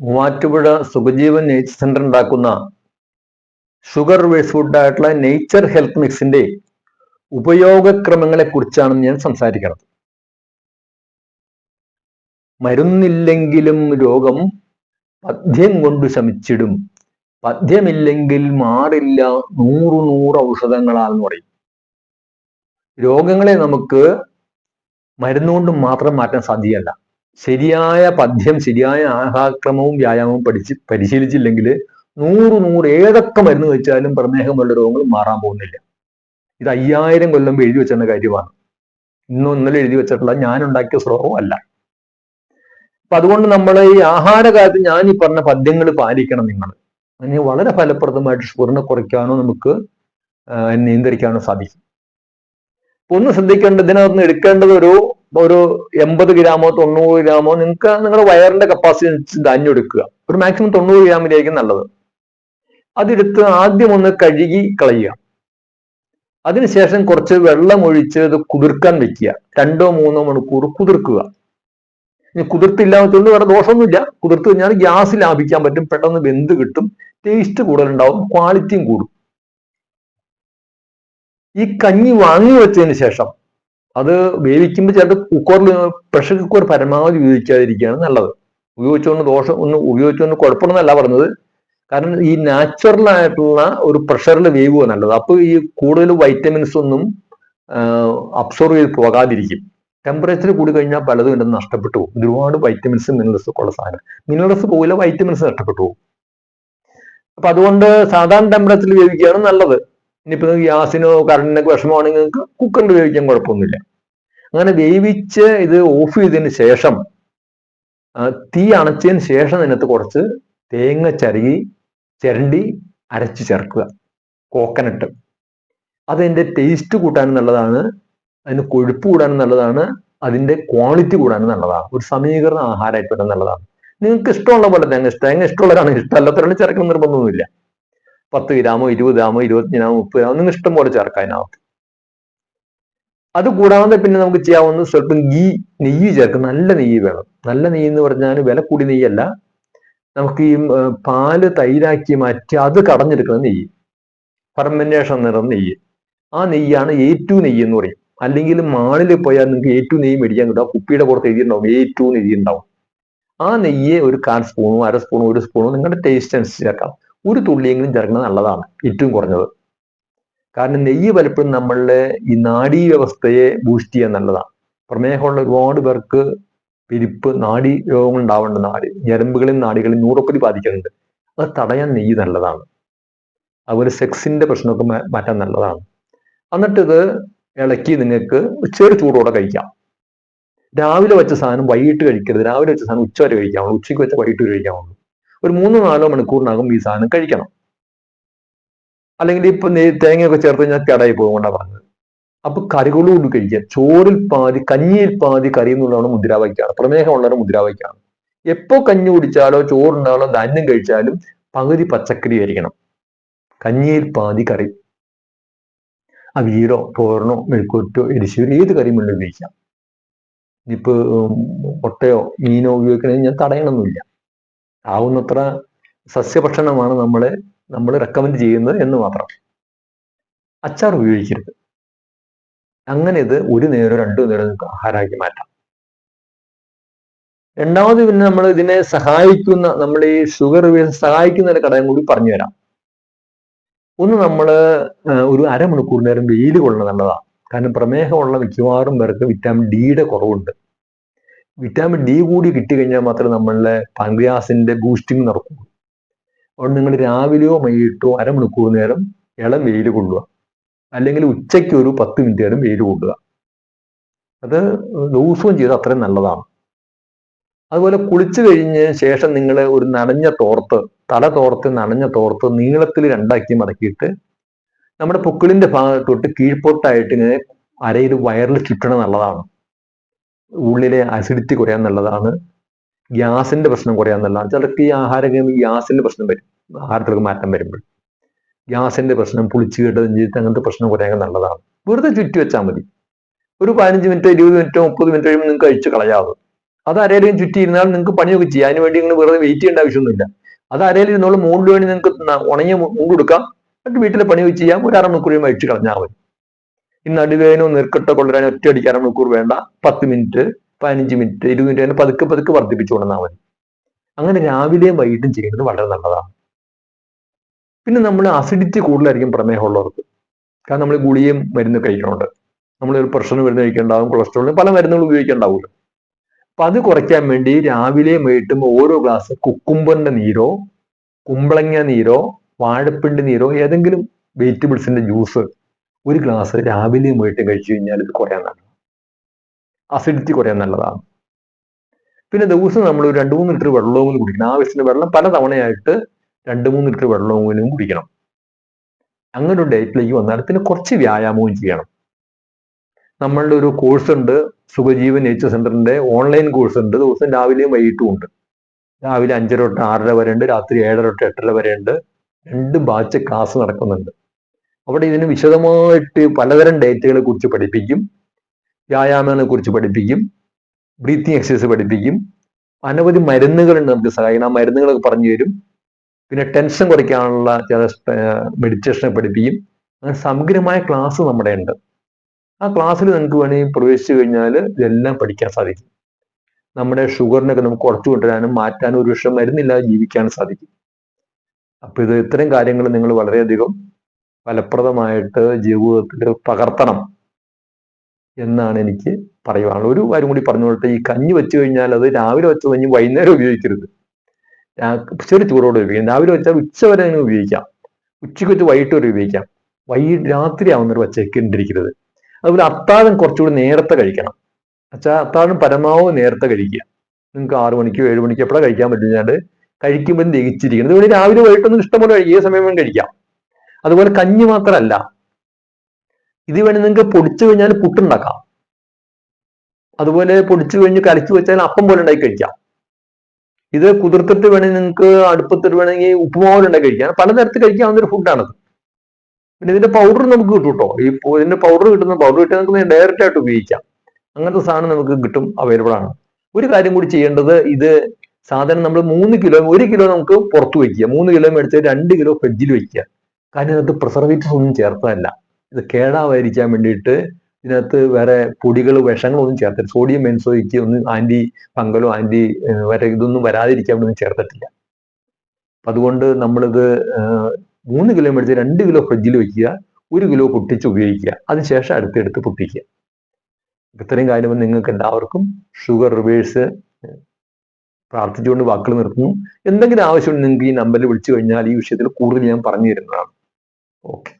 Muvattupuzha Sukhajeevan nature centre ഉണ്ടാക്കുന്ന sugar waste food ആയിട്ടുള്ള nature health മിക്സിന്റെ ഉപയോഗക്രമങ്ങളെ കുറിച്ചാണ് ഞാൻ സംസാരിക്കുന്നത്. മരുന്നില്ലെങ്കിലും രോഗം പദ്യം കൊണ്ട് ശമിച്ചിടും. പദ്യമില്ലെങ്കിൽ മാറില്ല നൂറു നൂറ് ഔഷധങ്ങളാൽ എന്ന് പറയും. രോഗങ്ങളെ നമുക്ക് മരുന്നുകൊണ്ട് മാത്രം മാറ്റാൻ സാധ്യമല്ല ശരിയായ പദ്യം ശരിയായ ആഹാക്രമവും വ്യായാമവും പഠിച്ച് പരിശീലിച്ചില്ലെങ്കിൽ നൂറ് നൂറ് ഏതൊക്കെ മരുന്ന് കഴിച്ചാലും പ്രമേഹമുള്ള രോഗങ്ങൾ മാറാൻ പോകുന്നില്ല. ഇത് അയ്യായിരം കൊല്ലം എഴുതി വെച്ചിരുന്ന കാര്യമാണ്. ഇന്നും ഇന്നലെ എഴുതി വെച്ചിട്ടുള്ള ഞാൻ ഉണ്ടാക്കിയ ശ്ലോകവും അല്ല. അപ്പൊ അതുകൊണ്ട് നമ്മൾ ഈ ആഹാര ഞാൻ ഈ പറഞ്ഞ പദ്യങ്ങൾ പാലിക്കണം നിങ്ങൾ അതിന് വളരെ ഫലപ്രദമായിട്ട് ഷുഗറിനെ കുറയ്ക്കാനോ നമുക്ക് നിയന്ത്രിക്കാനോ സാധിക്കും. ഒന്ന് ശ്രദ്ധിക്കേണ്ടത് ഇതിനകത്ത് എടുക്കേണ്ടത് ഒരു ഒരു എൺപത് ഗ്രാമോ തൊണ്ണൂറ് ഗ്രാമോ നിങ്ങൾക്ക് നിങ്ങളുടെ വയറിന്റെ കപ്പാസിറ്റി എടുക്കുക. ഒരു മാക്സിമം തൊണ്ണൂറ് ഗ്രാമിലായിരിക്കും നല്ലത്. അതെടുത്ത് ആദ്യം ഒന്ന് കഴുകി കളയുക. അതിനുശേഷം കുറച്ച് വെള്ളം ഒഴിച്ച് ഇത് കുതിർക്കാൻ വെക്കുക. രണ്ടോ മൂന്നോ മണിക്കൂർ കുതിർക്കുക. ഇനി കുതിർത്തില്ലാത്തതുകൊണ്ട് വേറെ ദോഷമൊന്നുമില്ല. കുതിർത്ത് കഴിഞ്ഞാൽ ഗ്യാസ് ലാഭിക്കാൻ പറ്റും. പെട്ടെന്ന് വെന്ത് കിട്ടും. ടേസ്റ്റ് കൂടുതലുണ്ടാവും. ക്വാളിറ്റിയും കൂടും. ഈ കഞ്ഞി വാങ്ങി വെച്ചതിന് ശേഷം അത് വേവിക്കുമ്പോൾ ചിലപ്പോൾ കുക്കറിൽ പ്രഷർ കുക്കർ പരമാവധി ഉപയോഗിക്കാതിരിക്കുകയാണ് നല്ലത്. ഉപയോഗിച്ചുകൊണ്ട് ദോഷം ഒന്ന് ഉപയോഗിച്ചുകൊണ്ട് കുഴപ്പമൊന്നുമല്ല പറഞ്ഞത്. കാരണം ഈ നാച്ചുറൽ ആയിട്ടുള്ള ഒരു പ്രഷറിൽ വേവുക നല്ലത്. അപ്പോൾ ഈ കൂടുതൽ വൈറ്റമിൻസ് ഒന്നും അബ്സോർവ് ചെയ്ത് പോകാതിരിക്കും. ടെമ്പറേച്ചർ കൂടി കഴിഞ്ഞാൽ പലതും ഉണ്ടെന്ന് നഷ്ടപ്പെട്ടു പോകും. ഒരുപാട് വൈറ്റമിൻസ് മിനറൽസ് ഉള്ള സാധനം. മിനറൽസ് പോകില്ല വൈറ്റമിൻസ് നഷ്ടപ്പെട്ടു പോകും. അപ്പൊ അതുകൊണ്ട് സാധാരണ ടെമ്പറേച്ചറിൽ വേവിക്കുകയാണ് നല്ലത്. ഇനിയിപ്പോ ഗ്യാസിനോ കറണ്ടിനൊക്കെ വിഷമമാണെങ്കിൽ നിങ്ങൾക്ക് കുക്കറിൽ വേവിക്കാൻ കുഴപ്പമൊന്നുമില്ല. അങ്ങനെ വേവിച്ച് ഇത് ഓഫ് ചെയ്തതിന് ശേഷം തീ അണച്ചതിന് ശേഷം അതിനകത്ത് കുറച്ച് തേങ്ങ ചരുകി ചിരണ്ടി അരച്ച് ചേർക്കുക. കോക്കനട്ട് അതിന്റെ ടേസ്റ്റ് കൂട്ടാനും നല്ലതാണ്. അതിന് കൊഴുപ്പ് കൂടാനും നല്ലതാണ്. അതിന്റെ ക്വാളിറ്റി കൂടാനും നല്ലതാണ്. ഒരു സമീകൃത ആഹാരമായിട്ട് വരാൻ നല്ലതാണ്. നിങ്ങൾക്ക് ഇഷ്ടമുള്ള പോലെ തേങ്ങ ഇഷ്ടം. തേങ്ങ ഇഷ്ടമുള്ളവരാണ് ഇഷ്ടമല്ലാത്തവരാണ് ചേർക്കുന്ന നിർബന്ധമൊന്നുമില്ല. പത്ത് ഗ്രാമോ ഇരുപത് ഗ്രാമോ ഇരുപത്തി ഗ്രാമോ മുപ്പത് ഗ്രാമോ നിങ്ങൾ ഇഷ്ടം പോലെ ചേർക്കാം അതിനകത്ത്. അത് കൂടാതെ പിന്നെ നമുക്ക് ചെയ്യാവുന്നത് സ്വല്പം ഗീ നെയ്യ് ചേർക്കും. നല്ല നെയ്യ് വേണം. നല്ല നെയ്യ് എന്ന് പറഞ്ഞാൽ വില കൂടി നെയ്യല്ല. നമുക്ക് ഈ പാൽ തൈരാക്കി മാറ്റി അത് കടഞ്ഞെടുക്കുന്ന നെയ്യ്. ഫെർമെന്റേഷൻ നിറം നെയ്യ്. ആ നെയ്യാണ് എ ടു നെയ്യ് എന്ന് പറയും. അല്ലെങ്കിൽ മാളിൽ പോയാൽ നിങ്ങൾക്ക് എ ടു നെയ്യ് മേടിക്കാൻ കിട്ടും. കുപ്പിയുടെ പുറത്ത് എഴുതിയിട്ടുണ്ടാവും എ ടു നെയ്യ് ഉണ്ടാവും. ആ നെയ്യ് ഒരു കാൽ സ്പൂണോ അര സ്പൂണോ ഒരു സ്പൂണോ നിങ്ങളുടെ ടേസ്റ്റ് അനുസരിച്ച് ചേർക്കാം. ഒരു തുള്ളിയെങ്കിലും ചേർക്കുന്നത് നല്ലതാണ് ഏറ്റവും കുറഞ്ഞത്. കാരണം നെയ്യ് പലപ്പോഴും നമ്മളുടെ ഈ നാഡീ വ്യവസ്ഥയെ ബൂസ്റ്റ് ചെയ്യാൻ നല്ലതാണ്. പ്രമേഹമുള്ള ഒരുപാട് പേർക്ക് പിരിപ്പ് നാഡി രോഗങ്ങൾ ഉണ്ടാവേണ്ട നാടി ഞരമ്പുകളും നാടികളും നൂറൊപ്പതി ബാധിക്കുന്നുണ്ട്. അത് തടയാൻ നെയ്യ് നല്ലതാണ്. അതുപോലെ സെക്സിന്റെ പ്രശ്നമൊക്കെ മാറ്റാൻ നല്ലതാണ്. എന്നിട്ടിത് ഇളക്കി നിങ്ങൾക്ക് ചെറു ചൂടോടെ കഴിക്കാം. രാവിലെ വെച്ച സാധനം വൈകിട്ട് കഴിക്കരുത്. രാവിലെ വെച്ച സാധനം ഉച്ച വരെ കഴിക്കാവുള്ളൂ ഉച്ചയ്ക്ക് വെച്ച വൈകിട്ട് കഴിക്കാവുള്ളൂ ഒരു മൂന്നോ നാലോ മണിക്കൂറിനകം ഈ സാധനം കഴിക്കണം. അല്ലെങ്കിൽ ഇപ്പൊ തേങ്ങയൊക്കെ ചേർത്ത് കഴിഞ്ഞാൽ കേടായി പോകുകൊണ്ടാണ് പറഞ്ഞത്. അപ്പൊ കറികളോട് കഴിക്കുക. ചോറിൽ പാതി കഞ്ഞിയിൽ പാതി കറി എന്നുള്ളതാണ് മുദ്രാവാക്യാണ് പ്രമേഹമുള്ളവരുടെ മുദ്രാവാക്യാണ് എപ്പോ കഞ്ഞി കുടിച്ചാലോ ചോറുണ്ടാലോ ധാന്യം കഴിച്ചാലും പകുതി പച്ചക്കറി ആയിരിക്കണം. കഞ്ഞിയിൽ പാതി കറി. അവിയലോ തോരനോ മെഴുക്കൂറ്റോ എരിശൂരോ ഏത് കറിയും വേണ്ടി ഉപയോഗിക്കാം. ഇനിയിപ്പോ മുട്ടയോ മീനോ ഉപയോഗിക്കണമെങ്കിൽ ഞാൻ തടയണമെന്നില്ല ആവുന്നത്ര സസ്യഭക്ഷണമാണ് നമ്മളെ നമ്മൾ റെക്കമെൻഡ് ചെയ്യുന്നത് എന്ന് മാത്രം. അച്ചാർ ഉപയോഗിക്കരുത്. അങ്ങനെ ഇത് ഒരു നേരം രണ്ടു നേരം ആഹാരമാക്കി മാറ്റാം. രണ്ടാമത് പിന്നെ നമ്മൾ ഇതിനെ സഹായിക്കുന്ന നമ്മൾ ഈ ഷുഗർ സഹായിക്കുന്ന ഒരു ഘടകം കൂടി പറഞ്ഞു തരാം. ഒന്ന് നമ്മൾ ഒരു അരമണിക്കൂർ നേരം വെയിൽ കൊള്ളണം നല്ലതാണ് കാരണം പ്രമേഹമുള്ള മിക്കവാറും പേർക്ക് വിറ്റാമിൻ ഡിയുടെ കുറവുണ്ട്. വിറ്റാമിൻ ഡി കൂടി കിട്ടി കഴിഞ്ഞാൽ മാത്രമേ നമ്മളുടെ പാൻഗ്രിയാസിന്റെ ബൂസ്റ്റിംഗ് നടക്കുള്ളൂ. അതുകൊണ്ട് നിങ്ങൾ രാവിലെയോ വൈകിട്ടോ അരമണിക്കൂർ നേരം ഇളം വെയിൽ കൊള്ളുക. അല്ലെങ്കിൽ ഉച്ചയ്ക്ക് ഒരു പത്ത് മിനിറ്റ് നേരം വെയിൽ കൊള്ളുക. അത് ദിവസവും ചെയ്ത് അത്രയും നല്ലതാണ്. അതുപോലെ കുളിച്ചു കഴിഞ്ഞ് ശേഷം നിങ്ങൾ ഒരു നനഞ്ഞ തോർത്ത് തല തോർത്ത് നനഞ്ഞ തോർത്ത് നീളത്തിൽ രണ്ടാക്കി മടക്കിയിട്ട് നമ്മുടെ പൊക്കിളിന്റെ ഭാഗത്തോട്ട് കീഴ്പോട്ടായിട്ട് ഇങ്ങനെ അരയിൽ വയറിൽ ചുറ്റണം നല്ലതാണ്. ഉള്ളിലെ അസിഡിറ്റി നല്ലതാണ് ഗ്യാസിന്റെ പ്രശ്നം കുറയാൻ നല്ലതാണ് ചിലർക്ക് ഈ ആഹാരം ഗ്യാസിന്റെ പ്രശ്നം വരും. ആഹാരത്തിലൊക്കെ മാറ്റം വരുമ്പോൾ. ഗ്യാസിന്റെ പ്രശ്നം പുളിച്ചു കേട്ടത് ജീവിതം അങ്ങനത്തെ പ്രശ്നം കുറയാൻ നല്ലതാണ്. വെറുതെ ചുറ്റി വെച്ചാൽ മതി. ഒരു പതിനഞ്ച് മിനിറ്റ് ഇരുപത് മിനിറ്റോ മുപ്പത് മിനിറ്റ് കഴിയുമ്പോൾ നിങ്ങൾക്ക് കഴിച്ച് കളയാവും. അത് ആരെയും ചുറ്റി ഇരുന്നാൽ നിങ്ങൾക്ക് പണിയൊക്കെ ചെയ്യാം. അതിന് വേണ്ടി നിങ്ങൾ വെറുതെ വെയിറ്റ് ചെയ്യേണ്ട ആവശ്യമൊന്നുമില്ല. അത് അരയിൽ ഇരുന്നോളൂ മുകളിൽ വേണ്ടി നിങ്ങൾക്ക് ഉണങ്ങിയ മു- മുണ്ട് കൊടുക്കാം. എന്നിട്ട് വീട്ടിലെ പണിയൊക്കെ ചെയ്യാം. ഒരു അരമണിക്കൂർ കഴിച്ച് കളഞ്ഞാൽ മതി. ഈ നടുവേനോ നീർക്കെട്ടോ കൊണ്ടുവരാനോ ഒറ്റ അടിക്ക് അരമണിക്കൂർ വേണ്ട. പത്ത് മിനിറ്റ് പതിനഞ്ച് മിനിറ്റ് ഇരുപത് മിനിറ്റ് അങ്ങനെ പതുക്കെ പതുക്കെ വർദ്ധിപ്പിച്ചു കൊണ്ടുവന്നാൽ മതി. അങ്ങനെ രാവിലെയും വൈകിട്ടും ചെയ്യുന്നത് വളരെ നല്ലതാണ്. പിന്നെ നമ്മൾ അസിഡിറ്റി കൂടുതലായിരിക്കും പ്രമേഹമുള്ളവർക്ക്. കാരണം നമ്മൾ ഗുളിയും മരുന്ന് കഴിക്കണുണ്ട്. നമ്മൾ ഒരു പ്രഷറിന് മരുന്ന് കഴിക്കേണ്ടാവും കൊളസ്ട്രോളിന് പല മരുന്നുകളും ഉപയോഗിക്കേണ്ടാവില്ല. അപ്പൊ അത് കുറയ്ക്കാൻ വേണ്ടി രാവിലെയും വൈകിട്ടും ഓരോ ഗ്ലാസ് കുക്കുംബറിന്റെ നീരോ കുമ്പളങ്ങ നീരോ വാഴപ്പിണ്ടി നീരോ ഏതെങ്കിലും വെജിറ്റബിൾസിന്റെ ജ്യൂസ് ഒരു ഗ്ലാസ് രാവിലെയും വൈകിട്ടും കഴിച്ചു കഴിഞ്ഞാൽ ഇത് കുറയാൻ നല്ലതാണ്. അസിഡിറ്റി കുറയാൻ നല്ലതാണ്. പിന്നെ ദിവസം നമ്മൾ ഒരു രണ്ട് മൂന്ന് ലിറ്റർ വെള്ളവും കൂടി കുടിക്കണം. ആവശ്യത്തിന് വെള്ളം പല തവണയായിട്ട് രണ്ട് മൂന്ന് ലിറ്റർ വെള്ളവും കൂടി കുടിക്കണം. അങ്ങനെ ഒരു ഡയറ്റിലേക്ക് വന്നാൽ പിന്നെ കുറച്ച് വ്യായാമവും ചെയ്യണം. നമ്മളുടെ ഒരു കോഴ്സ് ഉണ്ട്. സുഖജീവൻ നേച്ചർ സെന്ററിന്റെ ഓൺലൈൻ കോഴ്സ് ഉണ്ട്. ദിവസം രാവിലെയും വൈകിട്ടും ഉണ്ട്. രാവിലെ അഞ്ചര തൊട്ട് ആറര വരെ ഉണ്ട് രാത്രി ഏഴര തൊട്ട് എട്ടര വരെ ഉണ്ട് രണ്ട് ബാച്ച് ക്ലാസ് നടക്കുന്നുണ്ട്. അവിടെ ഇതിന് വിശദമായിട്ട് പലതരം ഡേറ്റകളെ കുറിച്ച് പഠിപ്പിക്കും. വ്യായാമങ്ങളെ കുറിച്ച് പഠിപ്പിക്കും. ബ്രീത്തിങ് എക്സസൈസ് പഠിപ്പിക്കും. അനവധി മരുന്നുകളുണ്ട് നമുക്ക് സഹായിക്കണം ആ മരുന്നുകളൊക്കെ പറഞ്ഞു തരും. പിന്നെ ടെൻഷൻ കുറയ്ക്കാനുള്ള ചില മെഡിറ്റേഷനെ പഠിപ്പിക്കും. അങ്ങനെ സമഗ്രമായ ക്ലാസ് നമ്മുടെ ഉണ്ട്. ആ ക്ലാസ്സിൽ നിങ്ങൾക്ക് വേണമെങ്കിൽ പ്രവേശിച്ചു കഴിഞ്ഞാൽ ഇതെല്ലാം പഠിക്കാൻ സാധിക്കും. നമ്മുടെ ഷുഗറിനൊക്കെ നമുക്ക് കുറച്ചു കൊണ്ടുവരാനും മാറ്റാനും ഒരു വിഷയം മരുന്നില്ലാതെ ജീവിക്കാനും സാധിക്കും. അപ്പൊ ഇത് ഇത്തരം കാര്യങ്ങൾ നിങ്ങൾ വളരെയധികം ഫലപ്രദമായിട്ട് ജീവിതത്തിൽ പകർത്തണം എന്നാണ് എനിക്ക് പറയുവാനുള്ളത്. ഒരു കാര്യം കൂടി പറഞ്ഞു കൊടുത്ത ഈ കഞ്ഞി വെച്ച് കഴിഞ്ഞാൽ അത് രാവിലെ വെച്ച കഞ്ഞി വൈകുന്നേരം ഉപയോഗിക്കരുത്. ചെറു ചൂടോടെ ഉപയോഗിക്കാം. രാവിലെ വെച്ചാൽ ഉച്ച വരെ ഉപയോഗിക്കാം. ഉച്ചയ്ക്ക് വെച്ച് വൈകിട്ട് വരെ ഉപയോഗിക്കാം. വൈകിട്ട് രാത്രി ആവുന്നവർ വച്ചേക്കിണ്ടിരിക്കരുത് അതുപോലെ അത്താഴം കുറച്ചുകൂടി നേരത്തെ കഴിക്കണം. വെച്ചാൽ അത്താഴം പരമാവധി നേരത്തെ കഴിക്കുക. നിങ്ങൾക്ക് ആറു മണിക്കോ ഏഴ് മണിക്കോ എപ്പോഴാണ് കഴിക്കാൻ പറ്റുഞ്ഞാൽ കഴിക്കുമ്പോൾ ദഹിച്ചിരിക്കണം. ഇതുപോലെ രാവിലെ വൈകിട്ടൊന്നും ഇഷ്ടംപോലെ കഴിക്കുക ഈ സമയം കഴിക്കാം. അതുപോലെ കഞ്ഞി മാത്രമല്ല. ഇത് വേണേൽ നിങ്ങൾക്ക് പൊടിച്ചു കഴിഞ്ഞാൽ പുട്ടുണ്ടാക്കാം. അതുപോലെ പൊടിച്ചു കഴിഞ്ഞ് കലക്കി വെച്ചാൽ അപ്പം പോലെ ഉണ്ടാക്കി കഴിക്കാം. ഇത് കുതിർത്തിട്ട് വേണമെങ്കിൽ നിങ്ങൾക്ക് അടുപ്പത്തിട്ട് വേണമെങ്കിൽ ഉപ്പുമാവ് ഉണ്ടാക്കി കഴിക്കാം. പലതരത്തിൽ കഴിക്കാവുന്ന ഒരു ഫുഡാണത് പിന്നെ ഇതിന്റെ പൗഡർ നമുക്ക് കിട്ടും കേട്ടോ ഈ ഇതിന്റെ പൗഡർ കിട്ടുന്ന പൗഡർ കിട്ടിയാൽ നമുക്ക് ഡയറക്റ്റ് ആയിട്ട് ഉപയോഗിക്കാം. അങ്ങനത്തെ സാധനം നമുക്ക് കിട്ടും അവൈലബിൾ ആണ്. ഒരു കാര്യം കൂടി ചെയ്യേണ്ടത് ഇത് സാധനം നമ്മൾ മൂന്ന് കിലോ ഒരു കിലോ നമുക്ക് പുറത്ത് വയ്ക്കുക. മൂന്ന് കിലോ മേടിച്ച് രണ്ട് കിലോ ഫ്രിഡ്ജിൽ വയ്ക്കുക. കാരണം ഇതിനകത്ത് പ്രിസർവേറ്റീവ്സ് ഒന്നും ചേർത്തതല്ല. ഇത് കേടാവാതിരിക്കാൻ വേണ്ടിയിട്ട് ഇതിനകത്ത് വേറെ പൊടികൾ വിഷങ്ങളൊന്നും ചേർത്തില്ല. സോഡിയം ബെൻസോയ്ക്ക് ഒന്നും ആന്റി ഫംഗലോ ആന്റി വരെ ഇതൊന്നും വരാതിരിക്കാൻ ഒന്നും ചേർത്തിട്ടില്ല. അതുകൊണ്ട് നമ്മളിത് മൂന്ന് കിലോ മേടിച്ച് രണ്ട് കിലോ ഫ്രിഡ്ജിൽ വെക്കുക ഒരു കിലോ പൊട്ടിച്ച് ഉപയോഗിക്കുക. അതിനുശേഷം അടുത്തെടുത്ത് പൊട്ടിക്കുക. ഇത്രയും കാര്യങ്ങൾ നിങ്ങൾക്ക് എല്ലാവർക്കും ഷുഗർ റിവേഴ്സ് പ്രാർത്ഥിച്ചുകൊണ്ട് വാക്കുകൾ നിർത്തുന്നു. എന്തെങ്കിലും ആവശ്യമുണ്ടെങ്കിൽ നിങ്ങൾക്ക് ഈ നമ്പറിൽ വിളിച്ചു കഴിഞ്ഞാൽ ഈ വിഷയത്തിൽ കൂടുതൽ ഞാൻ പറഞ്ഞു തരുന്നതാണ് Okay.